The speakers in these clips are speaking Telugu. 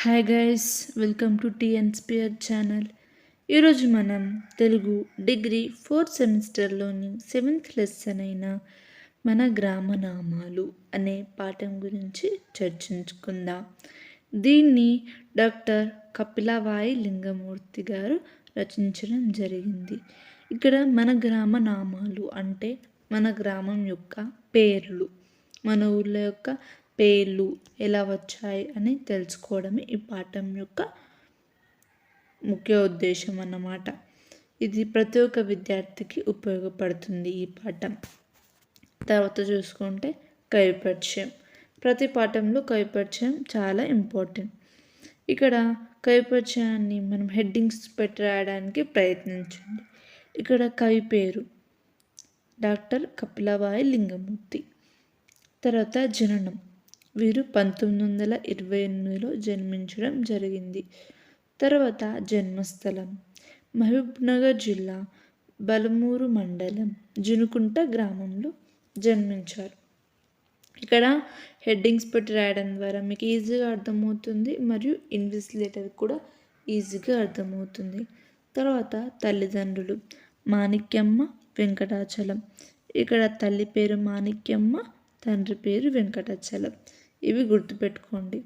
Hi guys welcome to TNsphere channel ఈరోజు మనం తెలుగు డిగ్రీ ఫోర్త్ సెమిస్టర్లోని సెవెంత్ లెసన్ అయిన మన గ్రామనామాలు అనే పాఠం గురించి చర్చించుకుందాం. దీన్ని డాక్టర్ కపిలవాయి లింగమూర్తి గారు రచించడం జరిగింది. ఇక్కడ మన గ్రామ నామాలు అంటే మన గ్రామం యొక్క పేర్లు మన ఊళ్ళ యొక్క పేర్లు ఎలా వచ్చాయి అని తెలుసుకోవడమే ఈ పాఠం యొక్క ముఖ్య ఉద్దేశం అన్నమాట. ఇది ప్రతి ఒక్క విద్యార్థికి ఉపయోగపడుతుంది ఈ పాఠం. తర్వాత చూసుకుంటే కవి పరిచయం ప్రతి పాఠంలో కైపరిచయం చాలా ఇంపార్టెంట్. ఇక్కడ కవి పరిచయాన్ని మనం హెడ్డింగ్స్ పెట్టి రాయడానికి ప్రయత్నించండి. ఇక్కడ కవి పేరు డాక్టర్ కపిలవాయి లింగమూర్తి. తర్వాత జననం. వీరు పంతొమ్మిది వందల ఇరవై ఎనిమిదిలో జన్మించడం జరిగింది. తర్వాత జన్మస్థలం మహబూబ్నగర్ జిల్లా బలమూరు మండలం జునుకుంట గ్రామంలో జన్మించారు. ఇక్కడ హెడ్డింగ్స్ పెట్టి రాయడం ద్వారా మీకు ఈజీగా అర్థమవుతుంది మరియు ఇన్విజిలేటర్ కూడా ఈజీగా అర్థమవుతుంది. తర్వాత తల్లిదండ్రులు మాణిక్యమ్మ వెంకటాచలం. ఇక్కడ తల్లి పేరు మాణిక్యమ్మ తండ్రి పేరు వెంకటాచలం. ఇవి గుర్తుపెట్టుకోండి.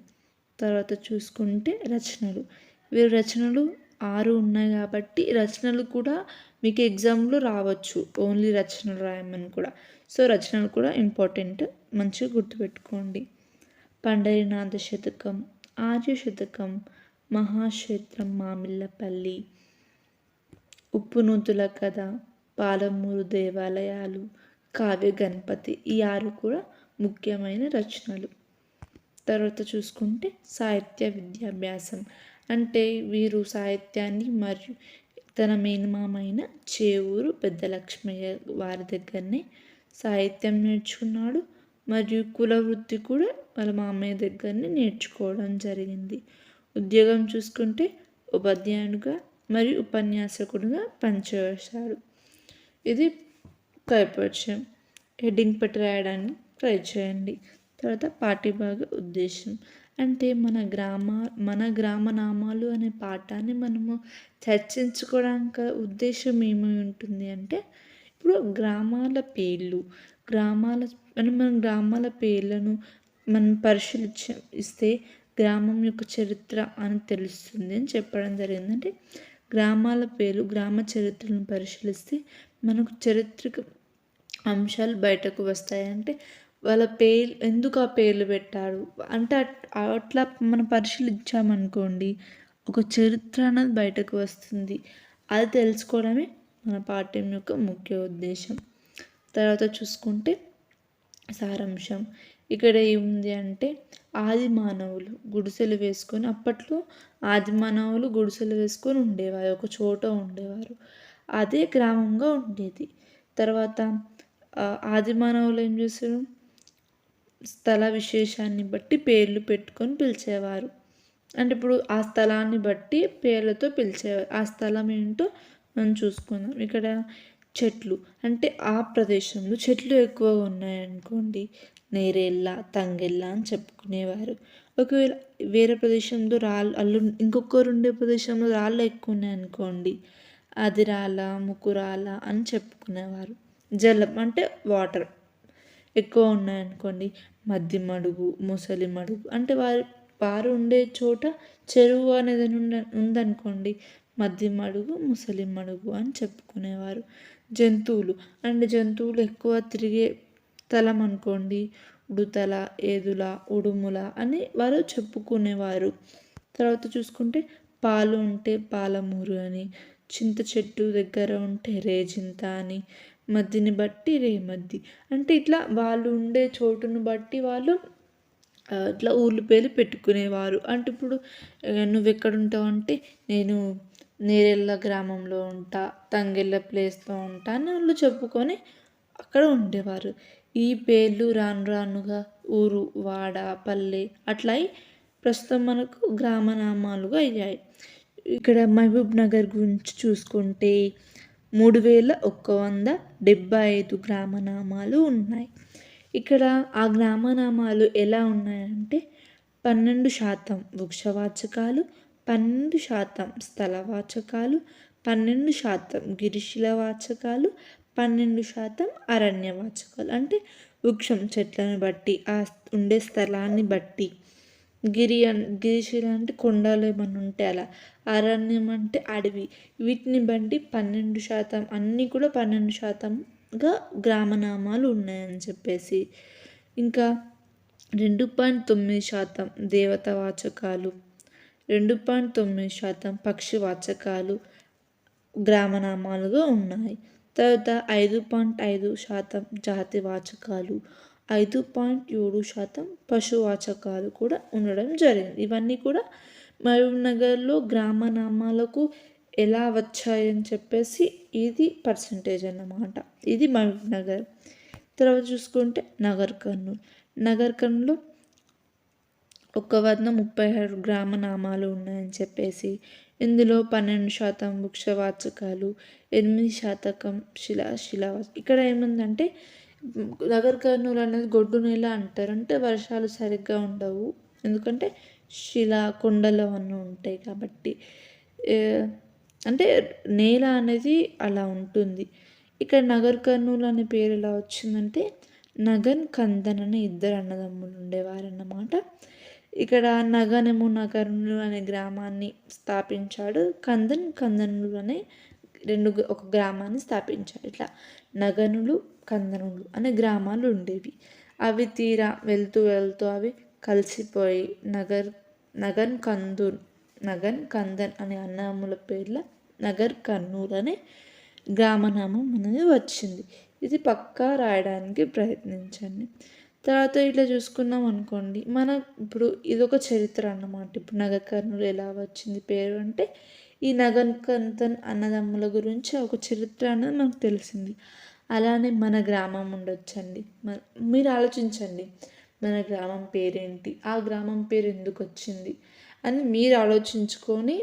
తర్వాత చూసుకుంటే రచనలు. వీరు రచనలు ఆరు ఉన్నాయి కాబట్టి రచనలు కూడా మీకు ఎగ్జామ్లో రావచ్చు. ఓన్లీ రచనలు రాయమని కూడా. సో రచనలు కూడా ఇంపార్టెంట్. మంచిగా గుర్తుపెట్టుకోండి. పండరినాథ శతకం ఆర్య శతకం మహాక్షేత్రం మామిళ్ళపల్లి ఉప్పునూతుల కథ పాలమూరు దేవాలయాలు కావ్య గణపతి ఈ ఆరు కూడా ముఖ్యమైన రచనలు. తర్వాత చూసుకుంటే సాహిత్య విద్యాభ్యాసం. అంటే వీరు సాహిత్యాన్ని మరియు తన మేనమామైన చేవూరు పెద్ద లక్ష్మయ్య వారి దగ్గరనే సాహిత్యం నేర్చుకున్నాడు. మరియు కుల వృత్తి కూడా వాళ్ళ మామయ్య దగ్గరనే నేర్చుకోవడం జరిగింది. ఉద్యోగం చూసుకుంటే ఉపాధ్యాయుడుగా మరియు ఉపన్యాసకుడుగా పనిచేశాడు ఇది కైపరిచయం హెడ్డింగ్ పెట్టి రాయడానికి ట్రై చేయండి. తర్వాత పాఠ్యభాగ ఉద్దేశం. అంటే మన గ్రామ మన గ్రామ నామాలు అనే పాఠాన్ని మనము చర్చించుకోవడానికి ఉద్దేశం ఏమై ఉంటుంది అంటే ఇప్పుడు గ్రామాల పేర్లు గ్రామాల మనం మన గ్రామాల పేర్లను మనం పరిశీలించ ఇస్తే గ్రామం యొక్క చరిత్ర అని తెలుస్తుంది అని చెప్పడం జరిగింది. అంటే గ్రామాల పేర్లు గ్రామ చరిత్రను పరిశీలిస్తే మనకు చరిత్రక అంశాలు బయటకు వస్తాయి. అంటే వాళ్ళ పేర్లు ఎందుకు ఆ పేర్లు పెట్టారు? అంటే అట్లా మనం పరిశీలించామనుకోండి ఒక చరిత్ర అనేది బయటకు వస్తుంది. అది తెలుసుకోవడమే మన పాఠ్యం యొక్క ముఖ్య ఉద్దేశం. తర్వాత చూసుకుంటే సారాంశం. ఇక్కడ ఏముంది అంటే ఆది మానవులు గుడిసెలు వేసుకొని అప్పట్లో ఆది మానవులు గుడిసెలు వేసుకొని ఉండేవారు ఒక చోట ఉండేవారు. అదే గ్రామంగా ఉండేది. తర్వాత ఆది మానవులు ఏం చేశారు? స్థల విశేషాన్ని బట్టి పేర్లు పెట్టుకొని పిలిచేవారు. అంటే ఇప్పుడు ఆ స్థలాన్ని బట్టి పేర్లతో పిలిచేవారు. ఆ స్థలం ఏంటో మనం చూసుకుందాం. ఇక్కడ చెట్లు. అంటే ఆ ప్రదేశంలో చెట్లు ఎక్కువగా ఉన్నాయనుకోండి. నేరేళ్ళ తంగెళ్ళ అని చెప్పుకునేవారు. ఒకవేళ వేరే ప్రదేశంలో రాళ్ళు అల్లు ఇంకొకరు ఉండే ప్రదేశంలో రాళ్ళు ఎక్కువ ఉన్నాయనుకోండి. అది రాళ్ళ ముక్కురాళ్ళ అని చెప్పుకునేవారు. జలం అంటే వాటర్. ఎక్కువ ఉన్నాయనుకోండి. మధ్య మడుగు ముసలి మడుగు అంటే వారు వారు ఉండే చోట చెరువు అనేది ఉందనుకోండి. మధ్య మడుగు ముసలి మడుగు అని చెప్పుకునేవారు. జంతువులు అండ్ జంతువులు ఎక్కువ తిరిగే స్థలం అనుకోండి. ఉడుతల ఏదుల ఉడుముల అని వారు చెప్పుకునేవారు. తర్వాత చూసుకుంటే పాలు ఉంటే పాలమూరు అని చింత చెట్టు దగ్గర ఉంటే రేజింత అని మద్దిని బట్టి రేమద్ది అంటే ఇట్లా వాళ్ళు ఉండే చోటును బట్టి వాళ్ళు ఇట్లా ఊర్లు పేర్లు పెట్టుకునేవారు. అంటే ఇప్పుడు నువ్వు ఎక్కడ ఉంటావు అంటే నేను నేరెళ్ళ గ్రామంలో ఉంటా తంగెళ్ళ ప్లేస్లో ఉంటా అని వాళ్ళు చెప్పుకొని అక్కడ ఉండేవారు. ఈ పేర్లు రాను రానుగా ఊరు వాడ పల్లె అట్లా ప్రస్తుతం మనకు గ్రామనామాలుగా అయ్యాయి. ఇక్కడ మహబూబ్ నగర్ గురించి చూసుకుంటే మూడు వేల ఒక్క వంద డెబ్బై ఐదు గ్రామనామాలు ఉన్నాయి. ఇక్కడ ఆ గ్రామనామాలు ఎలా ఉన్నాయంటే పన్నెండు శాతం వృక్షవాచకాలు పన్నెండు శాతం స్థలవాచకాలు పన్నెండు శాతం గిరిశిల వాచకాలు పన్నెండు శాతం అరణ్యవాచకాలు. అంటే వృక్షం చెట్లను బట్టి ఆ ఉండే స్థలాన్ని బట్టి గిరి గిరిశిల అంటే కొండలు ఏమన్నా ఉంటే అలా. అరణ్యం అంటే అడవి. వీటిని బట్టి పన్నెండు శాతం అన్నీ కూడా పన్నెండు శాతంగా గ్రామనామాలు ఉన్నాయని చెప్పేసి. ఇంకా రెండు పాయింట్ తొమ్మిది శాతం దేవత వాచకాలు రెండు పాయింట్ తొమ్మిది శాతం పక్షి వాచకాలు గ్రామనామాలుగా ఉన్నాయి. తర్వాత ఐదు పాయింట్ ఐదు శాతం జాతి వాచకాలు ఐదు పాయింట్ ఏడు శాతం పశువాచకాలు కూడా ఉండడం జరిగింది. ఇవన్నీ కూడా మహబూబ్నగర్లో గ్రామనామాలకు ఎలా వచ్చాయని చెప్పేసి ఇది పర్సంటేజ్ అన్నమాట. ఇది మహబూబ్నగర్ తర్వాత చూసుకుంటే నగర్ కర్నూలు. నగర్ కర్నూలు ఒక వంద ముప్పై ఆరు గ్రామనామాలు ఉన్నాయని చెప్పేసి ఇందులో పన్నెండు శాతం వృక్షవాచకాలు ఎనిమిది శాతకం శిలా శిలా ఇక్కడ ఏముందంటే నగర్ కర్నూలు అనేది గొడ్డు నేల అంటారు. అంటే వర్షాలు సరిగ్గా ఉండవు. ఎందుకంటే శిలా కొండలు అవన్నీ ఉంటాయి కాబట్టి అంటే నేల అనేది అలా ఉంటుంది. ఇక్కడ నగర్ కర్నూలు అనే పేరు ఎలా వచ్చిందంటే నగన్ కందన్ అనే ఇద్దరు అన్నదమ్ములు ఉండేవారు అన్నమాట ఇక్కడ నగనము నగరులు అనే గ్రామాన్ని స్థాపించాడు. కందన్ కందనులు అనే రెండు ఒక గ్రామాన్ని స్థాపించాడు ఇట్లా నగనులు కందనూలు అనే గ్రామాలు ఉండేవి. అవి తీరా వెళ్తూ వెళ్తూ అవి కలిసిపోయి నగర్ నగన్ కందూర్ నగన్ కందన్ అనే అన్నదమ్ముల పేర్ల నగర్ కర్నూలు అనే గ్రామనామం అనేది వచ్చింది. ఇది పక్కా రాయడానికి ప్రయత్నించండి. తర్వాత ఇట్లా చూసుకున్నాం అనుకోండి మన ఇప్పుడు ఇదొక చరిత్ర అన్నమాట. ఇప్పుడు నగర్ కర్నూలు ఎలా వచ్చింది పేరు అంటే ఈ నగన్ కంతన్ అన్నదమ్ముల గురించి ఒక చరిత్ర అనేది మనకు తెలిసింది. అలానే మన గ్రామం ఉండొచ్చండి. మీరు ఆలోచించండి. మన గ్రామం పేరేంటి? ఆ గ్రామం పేరు ఎందుకు వచ్చింది అని మీరు ఆలోచించుకొని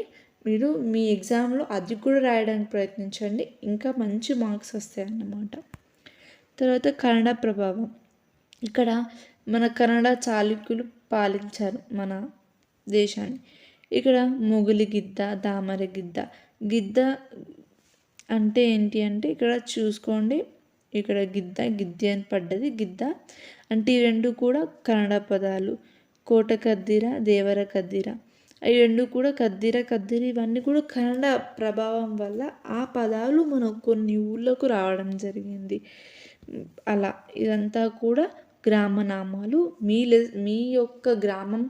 మీరు మీ ఎగ్జామ్లో అది కూడా రాయడానికి ప్రయత్నించండి. ఇంకా మంచి మార్క్స్ వస్తాయి అన్నమాట తర్వాత కన్నడ ప్రభావం. ఇక్కడ మన కన్నడ చాళుక్యులు పాలించారు మన దేశాన్ని. ఇక్కడ మొగులి గిద్ద దామర గిద్ద. గిద్ద అంటే ఏంటి అంటే ఇక్కడ చూసుకోండి. ఇక్కడ గిద్ద గిద్ది అని పడ్డది. గిద్ద అంటే ఈ రెండు కూడా కన్నడ పదాలు. కోట కద్దిర దేవర కద్దిర. ఈ రెండు కూడా కద్దిర కద్దిరి ఇవన్నీ కూడా కన్నడ ప్రభావం వల్ల ఆ పదాలు మనం కొన్ని ఊళ్ళకు రావడం జరిగింది. అలా ఇదంతా కూడా గ్రామనామాలు మీ మీ యొక్క గ్రామం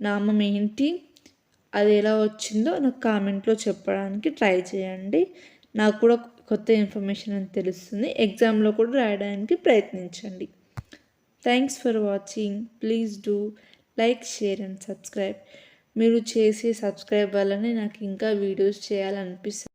నామం ఏంటి? అది ఎలా వచ్చిందో నాకు కామెంట్లో చెప్పడానికి ట్రై చేయండి. నాకు కూడా కొత్త ఇన్ఫర్మేషన్ అని తెలుస్తుంది. ఎగ్జామ్లో కూడా రాయడానికి ప్రయత్నించండి. Thanks for watching please do like share and subscribe మీరు చేసే సబ్స్క్రైబ్ వల్లనే నాకు ఇంకా వీడియోస్ చేయాలనిపిస్తుంది.